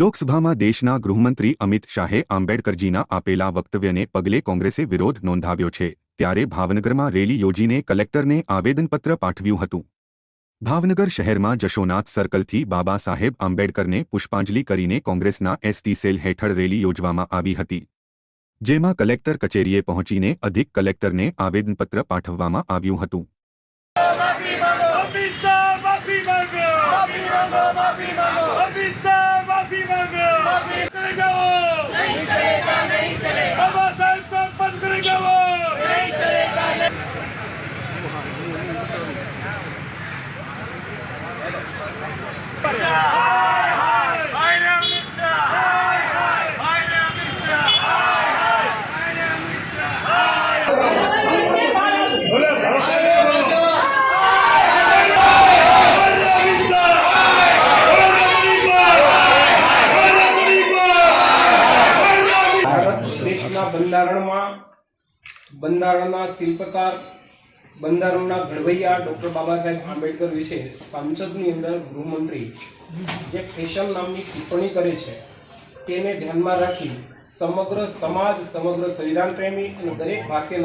લોકસભામાં દેશના ગૃહમંત્રી અમિત શાહે આંબેડકરજીના આપેલા વક્તવ્યને પગલે કોંગ્રેસે વિરોધ નોંધાવ્યો છે ત્યારે ભાવનગરમાં રેલી યોજીને કલેક્ટરને આવેદનપત્ર પાઠવ્યું હતું. ભાવનગર શહેરમાં જશોનાથ સર્કલથી બાબા સાહેબ આંબેડકરને પુષ્પાંજલિ કરીને કોંગ્રેસના એસટી સેલ હેઠળ રેલી યોજવામાં આવી હતી. જેમાં કલેક્ટર કચેરીએ પહોંચીને અધિક કલેક્ટરને આવેદનપત્ર પાઠવવામાં આવ્યું હતું. नहीं मांगा नहीं करेगा नहीं करेगा नहीं દેશના બંધારણમાં બંધારણના શિલ્પકાર બંધારણના ઘડવૈયા ડૉક્ટર બાબા સાહેબ આંબેડકર વિશે સાંસદની અંદર ગૃહમંત્રી જે ફેશન નામની ટિપ્પણી કરે છે તેને ધ્યાનમાં રાખી સમગ્ર સમાજ સમગ્ર સંવિધાન પ્રેમી અને દરેક ભારતીય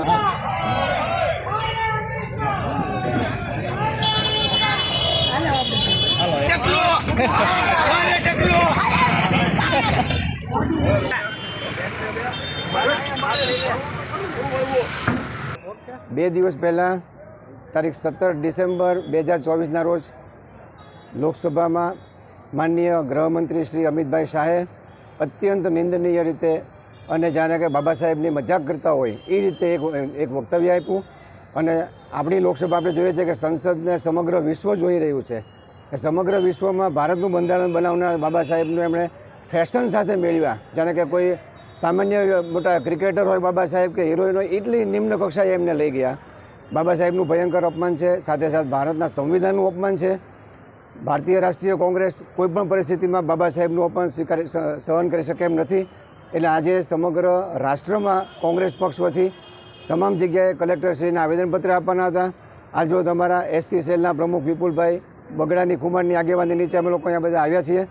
બે દિવસ પહેલાં, તારીખ સત્તર ડિસેમ્બર બે હજાર ચોવીસના રોજ, લોકસભામાં માનનીય ગૃહમંત્રી શ્રી અમિતભાઈ શાહે અત્યંત નિંદનીય રીતે અને જાણે કે બાબા સાહેબની મજાક કરતા હોય એ રીતે એક એક વક્તવ્ય આપ્યું. અને આપણી લોકસભા આપણે જોઈએ છે કે સંસદને સમગ્ર વિશ્વ જોઈ રહ્યું છે. કે સમગ્ર વિશ્વમાં ભારતનું બંધારણ બનાવનાર બાબા સાહેબનું એમણે ફેશન સાથે મેળવ્યા. જાણે કે કોઈ સામાન્ય મોટા ક્રિકેટર હોય બાબા સાહેબ કે હિરોઈન હોય, એટલી નિમ્ન કક્ષાએ એમને લઈ ગયા. બાબા સાહેબનું ભયંકર અપમાન છે, સાથે સાથે ભારતના સંવિધાનનું અપમાન છે. ભારતીય રાષ્ટ્રીય કોંગ્રેસ કોઈપણ પરિસ્થિતિમાં બાબા સાહેબનું અપમાન સ્વીકારી સહન કરી શકે એમ નથી. એટલે આજે સમગ્ર રાષ્ટ્રમાં કોંગ્રેસ પક્ષ વતી તમામ જગ્યાએ કલેક્ટરશ્રીને આવેદનપત્ર આપવાના હતા. આજ રોજ અમારા એસટી સેલના પ્રમુખ વિપુલભાઈ બગડાની ખુમારની આગેવાની નીચે અમે લોકો અહીંયા બધા આવ્યા છીએ.